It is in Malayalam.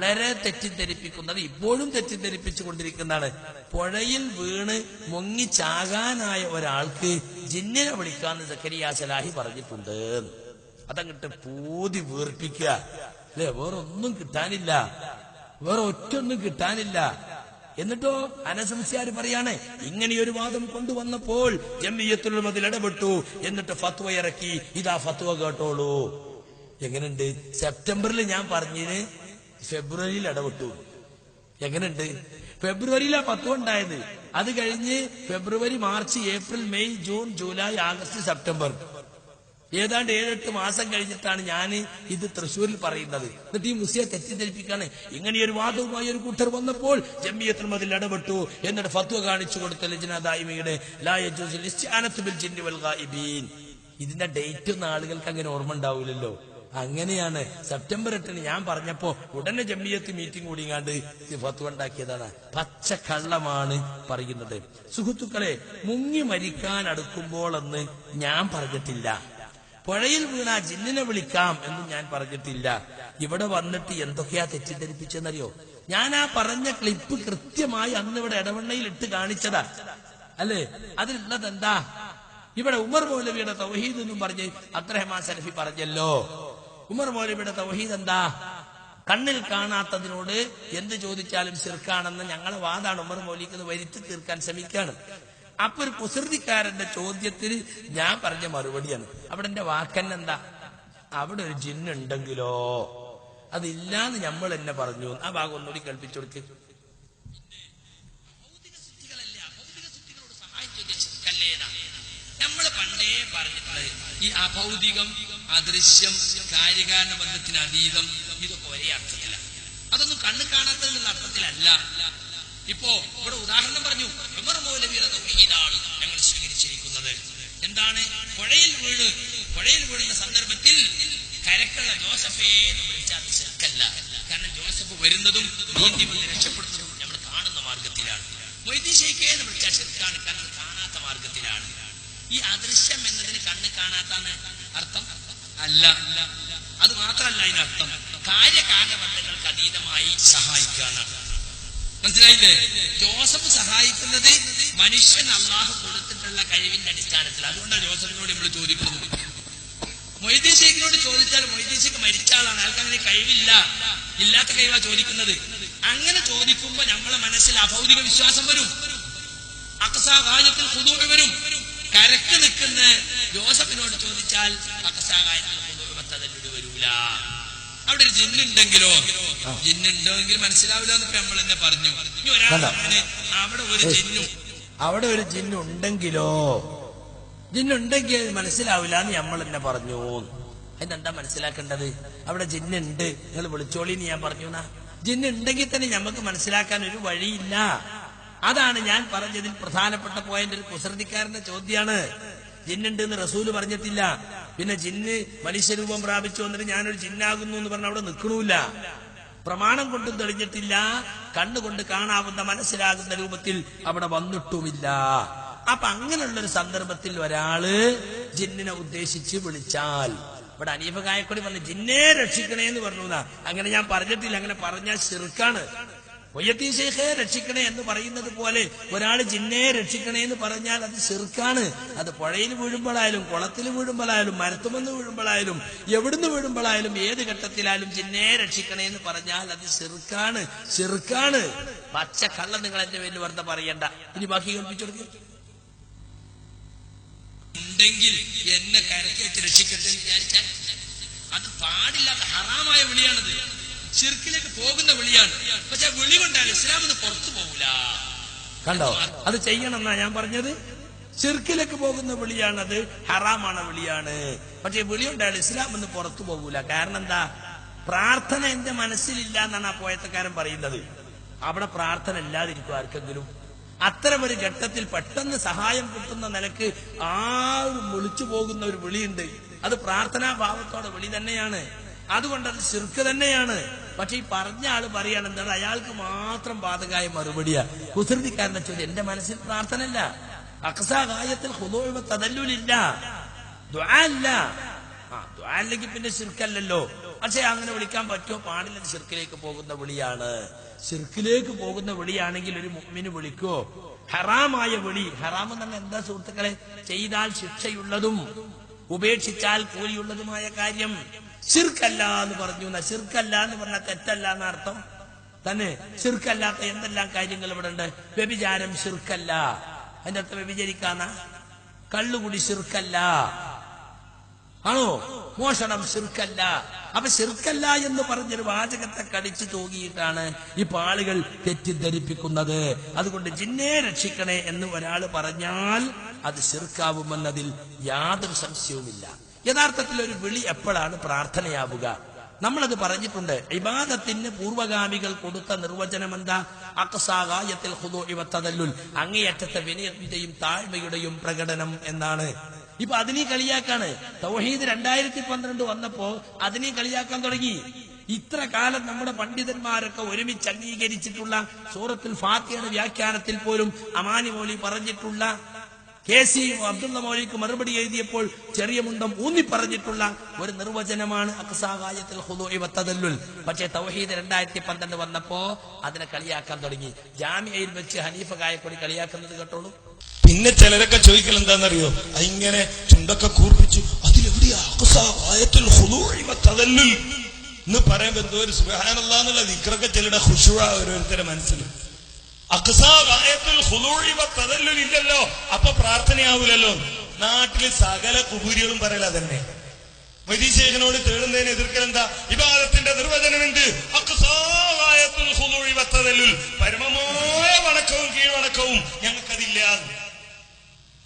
വളരെ തെറ്റിദ്ധരിപ്പിക്കുന്നത് ഇപ്പോഴും തെറ്റിദ്ധരിപ്പിച്ചു കൊണ്ടിരിക്കുന്നതാണ് പുഴയിൽ വീണ് മുങ്ങി ചാകാനായ ഒരാൾക്ക് ജിന്നിനെ വിളിക്കാന്ന് സക്കരിയ സലാഹി പറഞ്ഞിട്ടുണ്ട്. അതങ്ങട്ട് പൂതി വീർപ്പിക്കുക. അല്ലെ? വേറെ ഒന്നും കിട്ടാനില്ല. വേറെ ഒറ്റൊന്നും കിട്ടാനില്ല. എന്നിട്ടോ അനസംസ്യാര് പറയാണ് ഇങ്ങനെയൊരു വാദം കൊണ്ടുവന്നപ്പോൾ ജമ്മിയത്തുൽ മതിൽ ഇടപെട്ടു. എന്നിട്ട് ഫത്വ ഇറക്കി. ഇതാ ഫത്വ കേട്ടോളൂ. എങ്ങനെയുണ്ട് സെപ്റ്റംബറിൽ ഞാൻ പറഞ്ഞതിന് ഫെബ്രുവരിയിൽ ഇടപെട്ടു. എങ്ങനെയുണ്ട്? ഫെബ്രുവരിയിലാ പത്തു ഉണ്ടായത്. അത് കഴിഞ്ഞ് February March April May June July August September. ഏതാണ്ട് ഏഴെട്ട് മാസം കഴിഞ്ഞിട്ടാണ് ഞാൻ ഇത് തൃശ്ശൂരിൽ പറയുന്നത്. എന്നിട്ട് ഈ മുസ്ലിയെ തെറ്റിദ്ധരിപ്പിക്കാണ്. ഇങ്ങനെ ഒരു വാദവുമായി ഒരു കൂട്ടർ വന്നപ്പോൾ ജമ്മിയത്തിൽ മതിൽ ഇടപെട്ടു. എന്നിട്ട് ഫത്വ കാണിച്ചു കൊടുത്ത ലജ്നാദായിമയുടെ ഇതിന്റെ ഡേറ്റ് ഒന്നും ആളുകൾക്ക് അങ്ങനെ ഓർമ്മ ഉണ്ടാവില്ലല്ലോ. അങ്ങനെയാണ്. സെപ്റ്റംബർ എട്ടിന് ഞാൻ പറഞ്ഞപ്പോ ഉടനെ ജമ്മിയത്ത് മീറ്റിംഗ് കൂടിങ്ങാണ്ട് ഫത്വ ഉണ്ടാക്കിയതാണ്. പച്ച കള്ളമാണ് പറയുന്നത്. സുഹൃത്തുക്കളെ മുങ്ങി മരിക്കാൻ അടുക്കുമ്പോൾ എന്ന് ഞാൻ പറഞ്ഞിട്ടില്ല. പുഴയിൽ വീണ ജിന്നിനെ വിളിക്കാം എന്ന് ഞാൻ പറഞ്ഞിട്ടില്ല. ഇവിടെ വന്നിട്ട് എന്തൊക്കെയാ തെറ്റിദ്ധരിപ്പിച്ചെന്നറിയോ? ഞാൻ ആ പറഞ്ഞ ക്ലിപ്പ് കൃത്യമായി അന്ന് ഇവിടെ ഇടവണ്ണയിൽ ഇട്ട് കാണിച്ചതാ. അല്ലേ? അതിലുള്ളത് എന്താ ഇവിടെ ഉമർ മൗലവിയുടെ തൗഹീദ് എന്നും പറഞ്ഞ് അബ്ദുറഹ്മാൻ സലഫി പറഞ്ഞല്ലോ. ഉമർ മൗലവിയുടെ തൗഹീദ് എന്താ? കണ്ണിൽ കാണാത്തതിനോട് എന്ത് ചോദിച്ചാലും ശിർക്കാണെന്ന് ഞങ്ങളെ വാദാണ് ഉമർ മൗലിക്ക് വരുത്തി തീർക്കാൻ ശ്രമിക്കുകയാണ്. അപ്പൊ ഒരു കുസൃതിക്കാരന്റെ ചോദ്യത്തിന് ഞാൻ പറഞ്ഞ മറുപടിയാണ്. അവിടെ എന്റെ വാക്കന്നെന്താ അവിടെ ഒരു ജിന്നുണ്ടെങ്കിലോ അതില്ലാന്ന് നമ്മൾ എന്നെ പറഞ്ഞു. ആ ഭാഗം ഒന്നുകൂടി കേൾപ്പിച്ചു കൊടുക്ക്. നമ്മൾ പണ്ടേ പറഞ്ഞിട്ടുള്ളത് ഈ അഭൗതികം അദൃശ്യം കാര്യകാരണ ബന്ധത്തിന് അതീതം ഇതൊക്കെ ഒരേ അർത്ഥത്തിലാണ് അതൊന്നും കണ്ണ് കാണാത്തതെന്നുള്ള അർത്ഥത്തിലല്ല. ഇപ്പോ ഇവിടെ ഉദാഹരണം പറഞ്ഞു തൗഹീദാണ് ഞങ്ങൾ സ്വീകരിച്ചിരിക്കുന്നത്. എന്താണ്? പുഴയിൽ വീണ് പുഴയിൽ വീഴുന്ന സന്ദർഭത്തിൽ കരക്കുള്ള ജോസഫേ എന്ന് വിളിച്ചാൽ ശരിക്കല്ല കാരണം ജോസഫ് വരുന്നതും നീന്തി വന്ന് രക്ഷപ്പെടുന്നതും നമ്മൾ കാണുന്ന മാർഗത്തിലാണ് ഷെയ്ഖേ എന്ന് വിളിച്ചാൽ ശരിക്കാണ് കാരണം കാണാത്ത മാർഗത്തിലാണ് ഈ അദൃശ്യം എന്നതിന് കണ്ണ് കാണാത്താണ് അർത്ഥം. അല്ല. അത് മാത്രമല്ല അതിനർത്ഥം. കാര്യകാലബന്ധങ്ങൾക്ക് അതീതമായി സഹായിക്കുക മനസ്സിലായില്ലേ? ജോസഫ് സഹായിക്കുന്നത് മനുഷ്യൻ അള്ളാഹു കൊടുത്തിട്ടുള്ള കഴിവിന്റെ അടിസ്ഥാനത്തിൽ അതുകൊണ്ടാണ് ജോസഫിനോട് നമ്മൾ ചോദിക്കുന്നത്. മൊയ്തീശേഖിനോട് ചോദിച്ചാൽ മൊയ്തീശേഖ് മരിച്ച ആളാണ്. അയാൾക്ക് അങ്ങനെ കഴിവില്ല. ഇല്ലാത്ത കഴിവാ ചോദിക്കുന്നത്. അങ്ങനെ ചോദിക്കുമ്പോ നമ്മളെ മനസ്സിൽ അഭൗതിക വിശ്വാസം വരും. അക്സാ വാജത്തിൽ വരും. കരക്ക് നിൽക്കുന്ന ജോസഫിനോട് ചോദിച്ചാൽ വരൂല. അവിടെ ഒരു ജിന്നുണ്ടെങ്കിലോ ജിന്നുണ്ടെങ്കിൽ മനസ്സിലാവില്ല എന്നൊക്കെ നമ്മൾ തന്നെ പറഞ്ഞു? ഇനി? അവിടെ ഒരു ജിന്നും. അവിടെ ഒരു ജിന്നുണ്ടെങ്കിലോ ജിന്നുണ്ടെങ്കിൽ അത് മനസ്സിലാവില്ല എന്ന് നമ്മൾ തന്നെ പറഞ്ഞു. അതിനെന്താ മനസ്സിലാക്കേണ്ടത്? അവിടെ ജിന്നുണ്ട് നിങ്ങൾ വിളിച്ചോളി എന്ന് ഞാൻ പറഞ്ഞു ജിന്നുണ്ടെങ്കിൽ തന്നെ നമുക്ക് മനസ്സിലാക്കാൻ ഒരു വഴിയില്ല. അതാണ് ഞാൻ പറഞ്ഞതിൽ പ്രധാനപ്പെട്ട പോയിന്റ് ഒരു കുസൃതിക്കാരന്റെ ചോദ്യമാണ് ജിന്നുണ്ട് എന്ന് റസൂൽ പറഞ്ഞിട്ടില്ല. പിന്നെ ജിന്ന് മനുഷ്യരൂപം പ്രാപിച്ചു വന്നിട്ട് ഞാനൊരു ജിന്നാകുന്നു എന്ന് പറഞ്ഞ അവിടെ നിൽക്കണമില്ല പ്രമാണം കൊണ്ടും തെളിഞ്ഞിട്ടില്ല. കണ്ണുകൊണ്ട് കാണാവുന്ന മനസ്സിലാകുന്ന രൂപത്തിൽ അവിടെ വന്നിട്ടുമില്ല. അപ്പൊ അങ്ങനെയുള്ള ഒരു സന്ദർഭത്തിൽ ഒരാൾ ജിന്നിനെ ഉദ്ദേശിച്ച് വിളിച്ചാൽ ഇവിടെ അനീഫ കായക്കൊടി പറഞ്ഞു ജിന്നെ രക്ഷിക്കണേ എന്ന് പറഞ്ഞു അങ്ങനെ ഞാൻ പറഞ്ഞിട്ടില്ല. അങ്ങനെ പറഞ്ഞാൽ ചെറുക്കാണ് കൊയ്യത്തി ശേഖെ രക്ഷിക്കണേ എന്ന് പറയുന്നത് പോലെ ഒരാൾ ജിന്നെ രക്ഷിക്കണേ എന്ന് പറഞ്ഞാൽ അത് ചെറുക്കാണ് അത് പുഴയിൽ വീഴുമ്പോഴായാലും കുളത്തിൽ വീഴുമ്പോഴായാലും മരത്തുമെന്ന് വീഴുമ്പോഴായാലും എവിടുന്ന് വീഴുമ്പോഴായാലും ഏത് ഘട്ടത്തിലായാലും ജിന്നെ രക്ഷിക്കണേ എന്ന് പറഞ്ഞാൽ അത് ചെറുക്കാണ് ചെറുക്കാണ് പച്ച കള്ള നിങ്ങൾ എന്റെ പേരിൽ വെറുതെ പറയണ്ട. ഇനി ബാക്കി കേൾപ്പിച്ചു കൊടുക്കുക ഉണ്ടെങ്കിൽ എന്നെ കരക്കി വെച്ച് രക്ഷിക്കട്ടെ എന്ന് വിചാരിച്ചാൽ അത് പാടില്ലാത്ത ഹറാമായ വിളിയാണത്. ചിർക്കിലേക്ക് പോകുന്ന വിളിയാണ്. പക്ഷെ വിളി കൊണ്ടാണ് ഇസ്ലാം ഒന്ന് പുറത്തു പോകൂല കണ്ടോ? അത് ചെയ്യണം എന്നാ ഞാൻ പറഞ്ഞത്. ചിർക്കിലേക്ക് പോകുന്ന വിളിയാണത് ഹറാമാണ് വിളിയാണ്. പക്ഷെ വിളി ഉണ്ടായാലും ഇസ്ലാം ഒന്ന് പുറത്തു പോകൂല കാരണം എന്താ? പ്രാർത്ഥന എന്റെ മനസ്സിലില്ല എന്നാണ് ആ പോയത്തക്കാരൻ പറയുന്നത്. അവിടെ പ്രാർത്ഥന ഇല്ലാതിരിക്കും ആർക്കെങ്കിലും. അത്തരം ഒരു ഘട്ടത്തിൽ പെട്ടെന്ന് സഹായം കിട്ടുന്ന നിലയ്ക്ക് ആരും വിളിച്ചു പോകുന്ന ഒരു വിളിയുണ്ട്. അത് പ്രാർത്ഥനാ ഭാവത്തോടെ വിളി തന്നെയാണ്. അതുകൊണ്ട് അത് ശിർക്ക് തന്നെയാണ്. പക്ഷെ ഈ പറഞ്ഞ ആൾ പറയാണ് എന്താണ് അയാൾക്ക് മാത്രം ബാധകായ മറുപടിയാ. കുസൃതിക്കാരനെ ചോദ്യം എന്റെ മനസ്സിൽ പ്രാർത്ഥനല്ല അക്സാകായത്തിൽ തതല്ലൂലില്ല തതല്ലുലില്ല ദ്വാ ഇല്ല. ആ ദ്വാ അല്ലെങ്കിൽ പിന്നെ ശിർക്കല്ലല്ലോ. പക്ഷെ അങ്ങനെ വിളിക്കാൻ പറ്റുമോ? പാടില്ല ശിർക്കിലേക്ക് പോകുന്ന വിളിയാണ്. ശിർക്കിലേക്ക് പോകുന്ന വിളിയാണെങ്കിൽ ഒരു മുമ്മിന് വിളിക്കോ? ഹറാമായ വിളി. ഹറാം എന്ന് പറഞ്ഞാൽ എന്താ സുഹൃത്തുക്കളെ? ചെയ്താൽ ശിക്ഷയുള്ളതും. ഉപേക്ഷിച്ചാൽ കൂലിയുള്ളതുമായ കാര്യം ശിർക്കല്ല എന്ന് പറഞ്ഞു ശിർക്കല്ല എന്ന് പറഞ്ഞാൽ തെറ്റല്ല എന്ന അർത്ഥം തന്നെ ശിർക്കല്ലാത്ത എന്തെല്ലാം കാര്യങ്ങൾ ഇവിടെ ഉണ്ട്? വ്യഭിചാരം ശിർക്കല്ല. അതിന്റെ അർത്ഥം വ്യഭിചരിക്കാന്ന കള്ളുകുടി ശിർക്കല്ല. ആണോ? മോഷണം ശിർക്കല്ല. അപ്പൊ ശിർക്കല്ല എന്ന് പറഞ്ഞൊരു വാചകത്തെ കടിച്ചു തൂകിയിട്ടാണ് ഇപ്പൊ ആളുകൾ തെറ്റിദ്ധരിപ്പിക്കുന്നത്. അതുകൊണ്ട് ജിന്നെ രക്ഷിക്കണേ എന്ന് ഒരാൾ പറഞ്ഞാൽ അത് ശിർക്കാവുമെന്നതിൽ യാതൊരു സംശയവുമില്ല. യഥാർത്ഥത്തിൽ ഒരു വിളി എപ്പോഴാണ് പ്രാർത്ഥനയാവുക? നമ്മളത് പറഞ്ഞിട്ടുണ്ട് ഇബാദത്തിന് പൂർവഗാമികൾ കൊടുത്ത നിർവചനം എന്താ അക്സാകായത്തിൽ തദല്ലുൽ അങ്ങേയറ്റത്തെ വിനയത്തിന്റെയും താഴ്മയുടെയും പ്രകടനം എന്നാണ്. ഇപ്പൊ അതിനെ കളിയാക്കാണ്. തൗഹീദ് രണ്ടായിരത്തി പന്ത്രണ്ട് വന്നപ്പോ അതിനെ കളിയാക്കാൻ തുടങ്ങി. ഇത്ര കാലം നമ്മുടെ പണ്ഡിതന്മാരൊക്കെ ഒരുമിച്ച് അംഗീകരിച്ചിട്ടുള്ള സൂറത്തിൽ ഫാത്തിയുടെ വ്യാഖ്യാനത്തിൽ പോലും അമാനി മോലി പറഞ്ഞിട്ടുള്ള കെ സി അബ്ദുള്ള മൗലിക്ക് മറുപടി എഴുതിയപ്പോൾ ചെറിയ മുണ്ടം ഊന്നി പറഞ്ഞിട്ടുള്ള ഒരു നിർവചനമാണ് പക്ഷേ തൗഹീദ് രണ്ടായിരത്തി പന്ത്രണ്ട് വന്നപ്പോ അതിനെ കളിയാക്കാൻ തുടങ്ങി. ജാമ്യയിൽ വെച്ച് ഹനീഫ കായക്കൊടി കളിയാക്കുന്നത് കേട്ടോളൂ. പിന്നെ ചിലരൊക്കെ ചോദിക്കൽ എന്താണെന്നറിയോ? അതിങ്ങനെ ചുണ്ടൊക്കെ കൂർപ്പിച്ചു അതിലെവിടെയാ എന്ന് പറയുമ്പോ എന്തോ ഒരു സുബ്ഹാനല്ലാഹ് എന്നുള്ള ദിക്റൊക്കെ ചിലരുടെ ഖുശുവ ഓരോരുത്തരുടെ മനസ്സിൽ ഇല്ലല്ലോ. അപ്പൊ പ്രാർത്ഥനയാവൂലല്ലോ. നാട്ടിൽ സകല കുബൂരികളും പറയല തന്നെ. വൈദിശേഖനോട് തേടുന്നതിന് എതിർക്കൽ എന്താ ഇബാദത്തിന്റെ നിർവചനമുണ്ട് എന്ത് പരമമായ വണക്കവും കീഴ്വണക്കവും ഞങ്ങൾക്കതില്ല